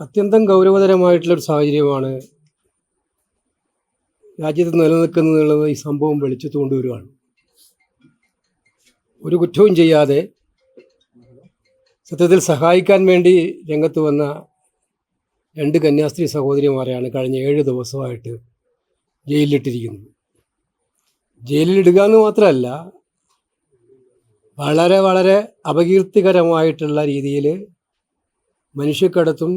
അത്യന്തം ഗൗരവതരമായിട്ടുള്ളൊരു സാഹചര്യമാണ് രാജ്യത്ത് നിലനിൽക്കുന്നുള്ളത് ഈ സംഭവം വെളിച്ചത്ത് കൊണ്ടുവരികയാണ് ഒരു കുറ്റവും ചെയ്യാതെ സത്യത്തിൽ സഹായിക്കാൻ വേണ്ടി രംഗത്ത് വന്ന രണ്ട് കന്യാസ്ത്രീ സഹോദരിമാരെയാണ് കഴിഞ്ഞ ഏഴ് ദിവസമായിട്ട് ജയിലിലിട്ടിരിക്കുന്നത്. ജയിലിലിടുക എന്ന് മാത്രമല്ല വളരെ വളരെ അപകീർത്തികരമായിട്ടുള്ള രീതിയിൽ മനുഷ്യക്കടത്തും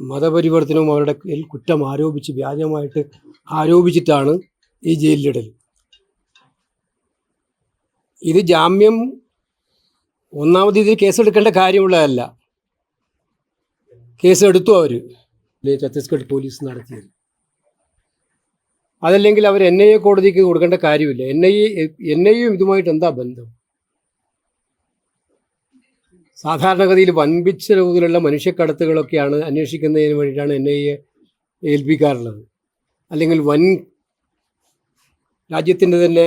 മതപരിവർത്തനവും അവരുടെ കുറ്റം ആരോപിച്ച് വ്യാജമായിട്ട് ആരോപിച്ചിട്ടാണ് ഈ ജയിലിലിടൽ. ഇത് ജാമ്യം ഒന്നാമത് ഇത് കേസെടുക്കേണ്ട കാര്യമുള്ളതല്ല. കേസ് എടുത്തു അവർ ഛത്തീസ്ഗഡ് പോലീസ് നടത്തിയത്. അതല്ലെങ്കിൽ അവർ എൻ ഐ എ കോടതിക്ക് കൊടുക്കേണ്ട കാര്യമില്ല. N I A N I ഇതുമായിട്ട് എന്താ ബന്ധം? സാധാരണഗതിയിൽ വൻപിച്ച തോതിലുള്ള മനുഷ്യക്കടത്തുകളൊക്കെയാണ് അന്വേഷിക്കുന്നതിന് വേണ്ടിയിട്ടാണ് എൻ ഐ എ ഏൽപ്പിക്കാറുള്ളത്. അല്ലെങ്കിൽ വൻ രാജ്യത്തിന്റെ തന്നെ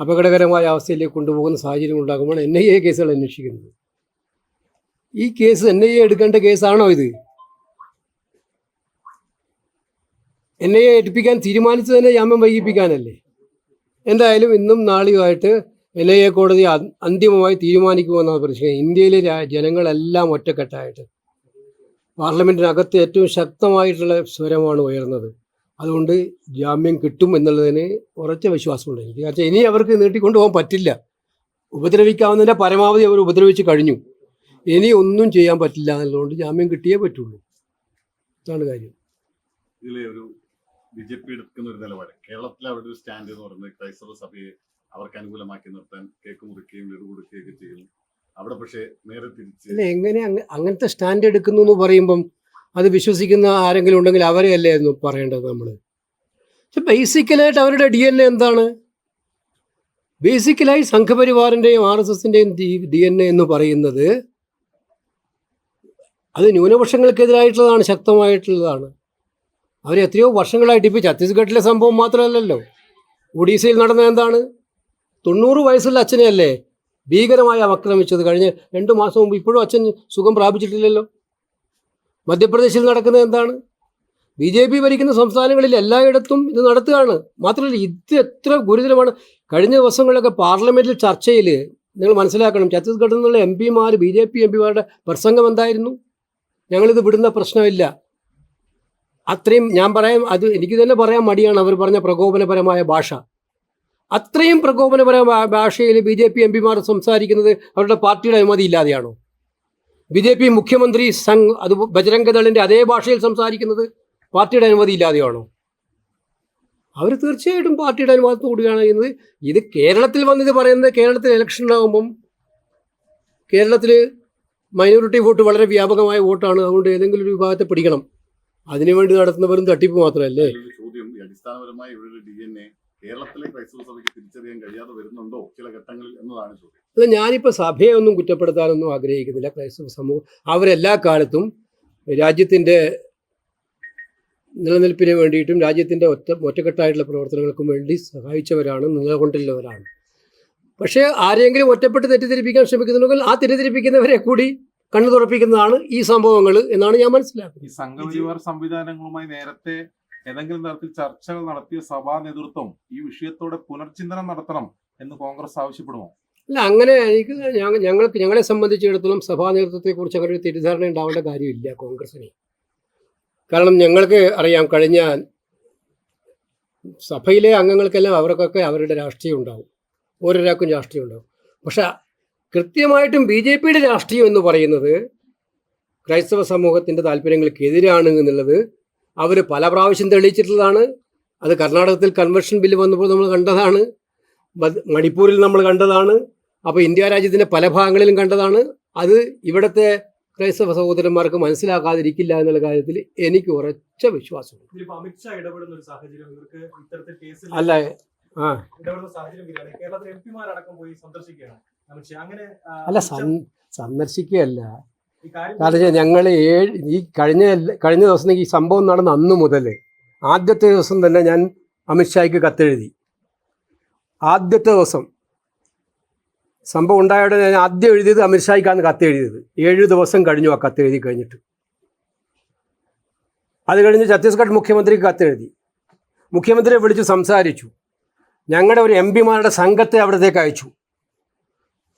അപകടകരമായ അവസ്ഥയിലേക്ക് കൊണ്ടുപോകുന്ന സാഹചര്യം ഉണ്ടാകുമ്പോൾ എൻ ഐ എ കേസുകൾ അന്വേഷിക്കുന്നത്. ഈ കേസ് എൻ ഐ എ എടുക്കേണ്ട കേസാണോ ഇത്? എൻ ഐ എ ഏൽപ്പിക്കാൻ തീരുമാനിച്ചു തന്നെ ജാമ്യം വൈകിപ്പിക്കാനല്ലേ? എന്തായാലും ഇന്നും നാളെയുമായിട്ട് എൻ ഐ എ കോടതി അന്തിമമായി തീരുമാനിക്കുമെന്നാണ് പ്രതീക്ഷിക്കുന്നത്. ഇന്ത്യയിലെ ജനങ്ങളെല്ലാം ഒറ്റക്കെട്ടായിട്ട്. പാർലമെന്റിനകത്ത് ഏറ്റവും ശക്തമായിട്ടുള്ള സ്വരമാണ് ഉയർന്നത്. അതുകൊണ്ട് ജാമ്യം കിട്ടും എന്നുള്ളതിന് ഉറച്ച വിശ്വാസമുണ്ട് എനിക്ക്. കാരണം ഇനി അവർക്ക് നീട്ടിക്കൊണ്ടുപോകാൻ പറ്റില്ല. ഉപദ്രവിക്കാവുന്നതിന്റെ പരമാവധി അവർ ഉപദ്രവിച്ച് കഴിഞ്ഞു. ഇനി ഒന്നും ചെയ്യാൻ പറ്റില്ല എന്നുള്ളതുകൊണ്ട് ജാമ്യം കിട്ടിയേ പറ്റുള്ളൂ. അതാണ് കാര്യം. ബി ജെ പി എടുക്കുന്ന ഒരു നിലപാട്. കേരളത്തിലെ അവരുടെ ഒരു സ്റ്റാൻഡ് എന്ന് പറയുന്നത് ക്രൈസ്തവ സഭയെ അവർക്ക് അനുകൂലമാക്കി നിർത്താൻ കേക്ക് മുറിക്കുകയും ലഡു കൊടുക്കുകയൊക്കെ ചെയ്യുന്നു അവിടെ പക്ഷേ നേരെ തിരിച്ച് അല്ല എങ്ങനെ അങ്ങ- അങ്ങനത്തെ സ്റ്റാൻഡ് എടുക്കുന്നു എന്ന് പറയുമ്പം അത് വിശ്വസിക്കുന്ന ആരെങ്കിലും ഉണ്ടെങ്കിൽ അവരെ അല്ലേ എന്ന് പറയേണ്ടത് നമ്മൾ ബേസിക്കലായിട്ട് അവരുടെ ഡി എൻ എ എന്താണ്? ബേസിക്കലായി സംഘപരിവാറിന്റെയും ആർ എസ് എസിന്റെയും ഡി എൻ എ എന്ന് പറയുന്നത് അത് ന്യൂനപക്ഷങ്ങൾക്കെതിരായിട്ടുള്ളതാണ് ശക്തമായിട്ടുള്ളതാണ്. അവർ എത്രയോ വർഷങ്ങളായിട്ട് ഇപ്പോൾ ഛത്തീസ്ഗഡിലെ സംഭവം മാത്രമല്ലല്ലോ. ഒഡീസയിൽ നടന്ന എന്താണ്? തൊണ്ണൂറ് വയസ്സുള്ള അച്ഛനെയല്ലേ ഭീകരമായി ആക്രമിച്ചത് കഴിഞ്ഞ രണ്ട് മാസം മുമ്പ് ഇപ്പോഴും അച്ഛൻ സുഖം പ്രാപിച്ചിട്ടില്ലല്ലോ? മധ്യപ്രദേശിൽ നടക്കുന്നത് എന്താണ്? ബി ജെ പി ഭരിക്കുന്ന സംസ്ഥാനങ്ങളിൽ എല്ലായിടത്തും ഇത് നടത്തുകയാണ്. മാത്രമല്ല ഇത് എത്ര ഗുരുതരമാണ്. കഴിഞ്ഞ ദിവസങ്ങളിലൊക്കെ പാർലമെന്റിൽ ചർച്ചയിൽ നിങ്ങൾ മനസ്സിലാക്കണം ഛത്തീസ്ഗഡിൽ നിന്നുള്ള എം പിമാർ ബി ജെ പി എം പിമാരുടെ പ്രസംഗം എന്തായിരുന്നു? ഞങ്ങളിത് വിടുന്ന പ്രശ്നമില്ല. അത്രയും ഞാൻ പറയാം അത് എനിക്ക് തന്നെ പറയാൻ മടിയാണ് അവർ പറഞ്ഞ പ്രകോപനപരമായ ഭാഷ. അത്രയും പ്രകോപനപരമായ ഭാഷയിൽ ബി ജെ പി എം പിമാർ സംസാരിക്കുന്നത് അവരുടെ പാർട്ടിയുടെ അനുമതി ഇല്ലാതെയാണോ? ബി ജെ പി മുഖ്യമന്ത്രി സംഘ് അത് ബജരംഗദളിന്റെ അതേ ഭാഷയിൽ സംസാരിക്കുന്നത് പാർട്ടിയുടെ അനുമതി ഇല്ലാതെയാണോ? അവർ തീർച്ചയായിട്ടും പാർട്ടിയുടെ അനുവാദത്തോടുകയാണ് ചെയ്യുന്നത്. ഇത് കേരളത്തിൽ വന്നിത് പറയുന്നത് കേരളത്തിൽ ഇലക്ഷൻ ഉണ്ടാകുമ്പം കേരളത്തിൽ മൈനോറിറ്റി വോട്ട് വളരെ വ്യാപകമായ വോട്ടാണ്. അതുകൊണ്ട് ഏതെങ്കിലും ഒരു വിഭാഗത്തെ പിടിക്കണം. അതിനുവേണ്ടി നടത്തുന്നവരും തട്ടിപ്പ് മാത്രമല്ലേ? ചോദ്യം അടിസ്ഥാനപരമായി ഇവരുടെ ഡി എൻ എ കേരളത്തിലെ ക്രൈസ്തവ സഭയ്ക്ക് തിരിച്ചറിയാൻ കഴിയാതെ വരുന്നുണ്ടോ ചില ഘട്ടങ്ങളിൽ എന്നതാണ് ചോദ്യം. അല്ല ഞാനിപ്പോൾ സഭയെ ഒന്നും കുറ്റപ്പെടുത്താനൊന്നും ആഗ്രഹിക്കുന്നില്ല. ക്രൈസ്തവ സമൂഹം അവരെല്ലാ കാലത്തും രാജ്യത്തിന്റെ നിലനിൽപ്പിന് വേണ്ടിയിട്ടും രാജ്യത്തിന്റെ ഒറ്റ ഒറ്റക്കെട്ടായിട്ടുള്ള പ്രവർത്തനങ്ങൾക്കും വേണ്ടി സഹായിച്ചവരാണ് നിലകൊണ്ടുള്ളവരാണ്. പക്ഷേ ആരെങ്കിലും ഒറ്റപ്പെട്ട് തെറ്റിദ്ധരിപ്പിക്കാൻ ശ്രമിക്കുന്നുണ്ടെങ്കിൽ ആ തെറ്റിദ്ധരിപ്പിക്കുന്നവരെ കൂടി കണ്ണു തുറപ്പിക്കുന്നതാണ് ഈ സംഭവങ്ങൾ എന്നാണ് ഞാൻ മനസ്സിലാക്കുന്നത്. ഈ സംഘപരിവാർ സംവിധാനങ്ങളുമായി നേരത്തെ ഏതെങ്കിലും തരത്തിൽ ചർച്ചകൾ നടത്തിയ സഭാ നേതൃത്വം ഈ വിഷയത്തോടെ പുനർചിന്തനം നടത്തണം എന്ന് കോൺഗ്രസ് ആവശ്യപ്പെടുമോ? അല്ല അങ്ങനെ എനിക്ക് ഞങ്ങ- ഞങ്ങൾക്ക് ഞങ്ങളെ സംബന്ധിച്ചിടത്തോളം സഭാ നേതൃത്വത്തെക്കുറിച്ച് അങ്ങനെ ഒരു തെറ്റിദ്ധാരണ ഉണ്ടാവേണ്ട കാര്യമില്ല കോൺഗ്രസിന്. കാരണം ഞങ്ങൾക്ക് അറിയാം കഴിഞ്ഞ സഭയിലെ അംഗങ്ങൾക്കെല്ലാം അവർക്കൊക്കെ അവരുടെ രാഷ്ട്രീയം ഉണ്ടാവും. ഓരോരാൾക്കും രാഷ്ട്രീയം ഉണ്ടാവും. പക്ഷെ കൃത്യമായിട്ടും ബി ജെ പിയുടെ രാഷ്ട്രീയം എന്ന് പറയുന്നത് ക്രൈസ്തവ സമൂഹത്തിന്റെ താല്പര്യങ്ങൾക്കെതിരാണ് എന്നുള്ളത് അവർ പല പ്രാവശ്യം തെളിയിച്ചിട്ടുള്ളതാണ്. അത് കർണാടകത്തിൽ കൺവെർഷൻ ബില്ല് വന്നപ്പോൾ നമ്മൾ കണ്ടതാണ്. മണിപ്പൂരിൽ നമ്മൾ കണ്ടതാണ്. അപ്പോൾ ഇന്ത്യ രാജ്യത്തിന്റെ പല ഭാഗങ്ങളിലും കണ്ടതാണ്. അത് ഇവിടുത്തെ ക്രൈസ്തവ സഹോദരന്മാർക്ക് മനസ്സിലാക്കാതിരിക്കില്ല എന്നുള്ള കാര്യത്തിൽ എനിക്ക് ഉറച്ച വിശ്വാസമുണ്ട്. അല്ലേ ആ. കേരളത്തിലെ എം പിമാരടക്കം പോയി സന്ദർശിക്കുകയാണ്. അല്ല സന്ദർശിക്കുകയല്ല. കാരണം വെച്ചാൽ ഞങ്ങൾ ഏഴ് ഈ കഴിഞ്ഞ കഴിഞ്ഞ ദിവസം ഈ സംഭവം നടന്ന അന്ന് മുതൽ ആദ്യത്തെ ദിവസം തന്നെ ഞാൻ അമിത്ഷായ്ക്ക് കത്തെഴുതി. ആദ്യത്തെ ദിവസം സംഭവം ഉണ്ടായ ഉടനെ ഞാൻ ആദ്യം എഴുതിയത് അമിത്ഷായ്ക്കാണ് കത്തെഴുതിയത്. ഏഴ് ദിവസം കഴിഞ്ഞു ആ കത്ത് എഴുതി കഴിഞ്ഞിട്ട്. അത് കഴിഞ്ഞ് ഛത്തീസ്ഗഡ് മുഖ്യമന്ത്രിക്ക് കത്തെഴുതി. മുഖ്യമന്ത്രിയെ വിളിച്ച് സംസാരിച്ചു. ഞങ്ങളുടെ ഒരു എം പിമാരുടെ സംഘത്തെ അവിടത്തേക്ക് അയച്ചു.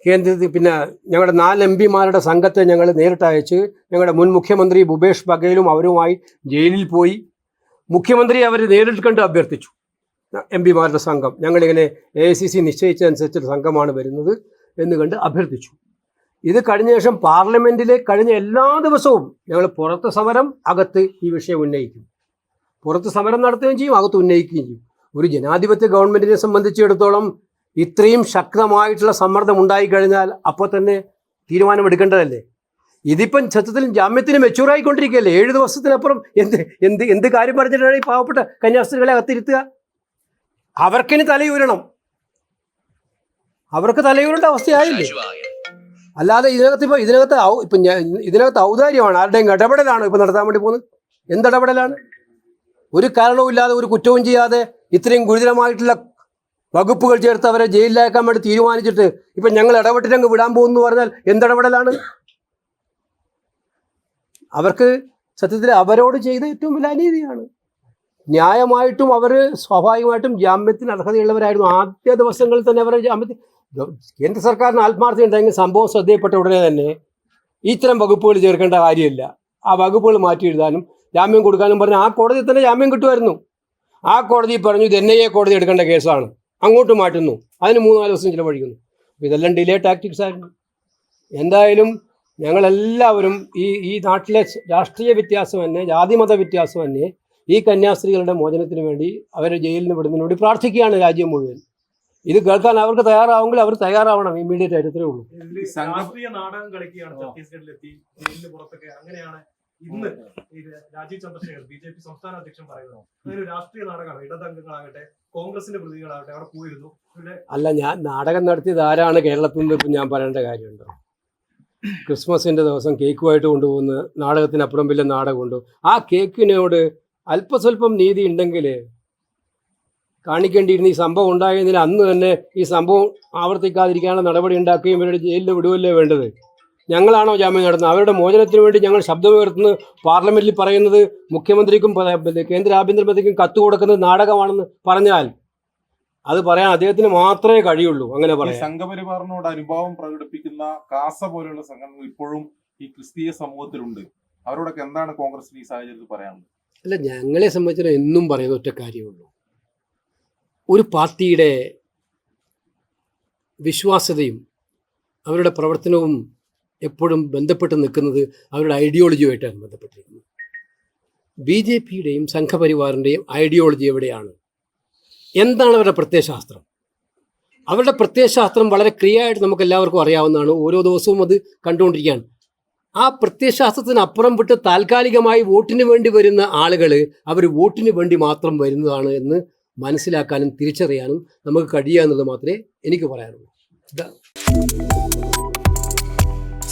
കേന്ദ്രത്തിൽ പിന്നെ ഞങ്ങളുടെ നാല് എം പിമാരുടെ സംഘത്തെ ഞങ്ങൾ നേരിട്ട് അയച്ച് ഞങ്ങളുടെ മുൻ മുഖ്യമന്ത്രി ഭൂപേഷ് ബഗേലും അവരുമായി ജയിലിൽ പോയി മുഖ്യമന്ത്രി അവർ നേരിട്ട് കണ്ട് അഭ്യർത്ഥിച്ചു. എം പിമാരുടെ സംഘം. ഞങ്ങളിങ്ങനെ എ ഐ സി സി നിശ്ചയിച്ചതനുസരിച്ചൊരു സംഘമാണ് വരുന്നത് എന്ന് കണ്ട് അഭ്യർത്ഥിച്ചു. ഇത് കഴിഞ്ഞ ശേഷം പാർലമെന്റിലെ കഴിഞ്ഞ എല്ലാ ദിവസവും ഞങ്ങൾ പുറത്ത് സമരം അകത്ത് ഈ വിഷയം ഉന്നയിക്കും. പുറത്ത് സമരം നടത്തുകയും ചെയ്യും അകത്ത് ഉന്നയിക്കുകയും ചെയ്യും. ഒരു ജനാധിപത്യ ഗവൺമെന്റിനെ സംബന്ധിച്ചിടത്തോളം ഇത്രയും ശക്തമായിട്ടുള്ള സമ്മർദ്ദം ഉണ്ടായിക്കഴിഞ്ഞാൽ അപ്പോൾ തന്നെ തീരുമാനമെടുക്കേണ്ടതല്ലേ ഇതിപ്പം സത്യത്തിൽ ജാമ്യത്തിന് മെച്ചൂറായിക്കൊണ്ടിരിക്കുകയല്ലേ ഏഴ് ദിവസത്തിനപ്പുറം എന്ത് എന്ത് എന്ത് കാര്യം പറഞ്ഞിട്ടാണ് ഈ പാവപ്പെട്ട കന്യാസ്ത്രീകളെ അകത്തിരുത്തുക? അവർക്കിനി തലയൂരണം. അവർക്ക് തലയൂരേണ്ട അവസ്ഥയായില്ലേ? അല്ലാതെ ഇതിനകത്ത് ഇപ്പോൾ ഇതിനകത്ത് ഇപ്പൊ ഇപ്പം ഇതിനകത്ത് ഔദാര്യമാണ്. ആരുടെയും ഇടപെടലാണ് ഇപ്പം നടത്താൻ വേണ്ടി പോകുന്നത്. എന്തിടപെടലാണ്? ഒരു കാരണവുമില്ലാതെ ഒരു കുറ്റവും ചെയ്യാതെ ഇത്രയും ഗുരുതരമായിട്ടുള്ള വകുപ്പുകൾ ചേർത്ത് അവരെ ജയിലിലാക്കാൻ വേണ്ടി തീരുമാനിച്ചിട്ട് ഇപ്പം ഞങ്ങൾ ഇടപെട്ടിട്ടങ്ങ് വിടാൻ പോകുന്നു പറഞ്ഞാൽ എന്തിടപെടലാണ്? അവർക്ക് സത്യത്തിൽ അവരോട് ചെയ്ത ഏറ്റവും വലിയ അനീതിയാണ്. ന്യായമായിട്ടും അവർ സ്വാഭാവികമായിട്ടും ജാമ്യത്തിന് അർഹതയുള്ളവരായിരുന്നു. ആദ്യ ദിവസങ്ങളിൽ തന്നെ അവരെ ജാമ്യത്തിൽ കേന്ദ്ര സർക്കാരിന് ആത്മാർത്ഥത ഉണ്ടെങ്കിൽ സംഭവം ശ്രദ്ധയിൽപ്പെട്ട ഉടനെ തന്നെ ഇത്തരം വകുപ്പുകൾ ചേർക്കേണ്ട കാര്യമില്ല. ആ വകുപ്പുകൾ മാറ്റി എഴുതാനും ജാമ്യം കൊടുക്കാനും പറഞ്ഞ് ആ കോടതി തന്നെ ജാമ്യം കിട്ടുമായിരുന്നു. ആ കോടതി പറഞ്ഞു ഇത് എൻ ഐ എ കോടതി എടുക്കേണ്ട കേസാണ്. അങ്ങോട്ട് മാറ്റുന്നു. അതിന് മൂന്നാൽ ദിവസം ചിലവഴിക്കുന്നു. ഇതെല്ലാം ഡിലേ ടാക്ടിക്സ് ആയിരുന്നു. എന്തായാലും ഞങ്ങളെല്ലാവരും ഈ ഈ നാട്ടിലെ രാഷ്ട്രീയ വ്യത്യാസം തന്നെ ജാതിമത വ്യത്യാസം തന്നെ ഈ കന്യാസ്ത്രീകളുടെ മോചനത്തിന് വേണ്ടി അവരെ ജയിലിൽ നിന്ന് വിടുന്നതിന് വേണ്ടി പ്രാർത്ഥിക്കുകയാണ് രാജ്യം മുഴുവൻ. ഇത് കേൾക്കാൻ അവർക്ക് തയ്യാറാവുമെങ്കിൽ അവർ തയ്യാറാവണം ഇമ്മീഡിയറ്റ് ആയിട്ട് ഇത്രേ ഉള്ളൂ. ഇന്ന് Rajeev Chandrasekhar B J P സംസ്ഥാന അധ്യക്ഷൻ പറയുന്നു. അതൊരു രാഷ്ട്രീയ നാടകമാണ് ഇടതംഗങ്ങളാകട്ടെ കോൺഗ്രസിന്റെ പ്രതികളാകട്ടെ അവിടെ പോയിരുന്നു. അല്ല ഞാൻ നാടകം നടത്തിയത് ആരാണ് കേരളത്തിൽ നിന്ന് ഇപ്പം ഞാൻ പറയേണ്ട കാര്യമുണ്ടോ? ക്രിസ്മസിന്റെ ദിവസം കേക്കുമായിട്ട് കൊണ്ടുപോകുന്ന നാടകത്തിനപ്പുറം വലിയ നാടകമുണ്ട്? ആ കേക്കിനോട് അല്പസ്വല്പം നീതി ഉണ്ടെങ്കിൽ കാണിക്കേണ്ടിയിരുന്ന ഈ സംഭവം ഉണ്ടായതിന് അന്ന് തന്നെ ഈ സംഭവം ആവർത്തിക്കാതിരിക്കാനുള്ള നടപടി ഉണ്ടാക്കുകയും ഇവരുടെ ജയിലിൽ വിടുകയല്ലേ വേണ്ടത്? ഞങ്ങളാണോ ജാമ്യം നടത്തുന്നത്? അവരുടെ മോചനത്തിന് വേണ്ടി ഞങ്ങൾ ശബ്ദമുയർത്തുന്നത് പാർലമെന്റിൽ പറയുന്നത് മുഖ്യമന്ത്രിക്കും കേന്ദ്ര ആഭ്യന്തരമന്ത്രിക്കും കത്ത് കൊടുക്കുന്നത് നാടകമാണെന്ന് പറഞ്ഞാൽ അത് പറയാൻ അദ്ദേഹത്തിന് മാത്രമേ കഴിയുള്ളൂ. അങ്ങനെ പറയാം. സംഘപരിവാറിനോട് അനുഭാവം പ്രകടിപ്പിക്കുന്ന കാസ പോലെയുള്ള സംഘടനകൾ ഇപ്പോഴും ഈ ക്രിസ്തീയ സമൂഹത്തിലുണ്ട്. അവരോടൊക്കെ എന്താണ് കോൺഗ്രസിന് ഈ സാഹചര്യത്തിൽ പറയാനുള്ളത്? അല്ല ഞങ്ങളെ സംബന്ധിച്ചിടത്തോളം എന്നും പറയുന്ന ഒറ്റ കാര്യമുള്ളൂ. ഒരു പാർട്ടിയുടെ വിശ്വാസ്യതയും അവരുടെ പ്രവർത്തനവും എപ്പോഴും ബന്ധപ്പെട്ട് നിൽക്കുന്നത് അവരുടെ ഐഡിയോളജിയുമായിട്ടാണ് ബന്ധപ്പെട്ടിരിക്കുന്നത്. ബി ജെ പിയുടെയും സംഘപരിവാറിന്റെയും ഐഡിയോളജി എവിടെയാണ്? എന്താണ് അവരുടെ പ്രത്യയശാസ്ത്രം? അവരുടെ പ്രത്യയശാസ്ത്രം വളരെ ക്ലിയർ ആയിട്ട് നമുക്ക് എല്ലാവർക്കും അറിയാവുന്നതാണ്. ഓരോ ദിവസവും അത് കണ്ടുകൊണ്ടിരിക്കുകയാണ്. ആ പ്രത്യയശാസ്ത്രത്തിന് അപ്പുറം വിട്ട് താൽക്കാലികമായി വോട്ടിന് വേണ്ടി വരുന്ന ആളുകൾ അവർ വോട്ടിന് വേണ്ടി മാത്രം വരുന്നതാണ് എന്ന് മനസ്സിലാക്കാനും തിരിച്ചറിയാനും നമുക്ക് കഴിയുക എന്നുള്ളത് മാത്രമേ എനിക്ക് പറയാനുള്ളൂ.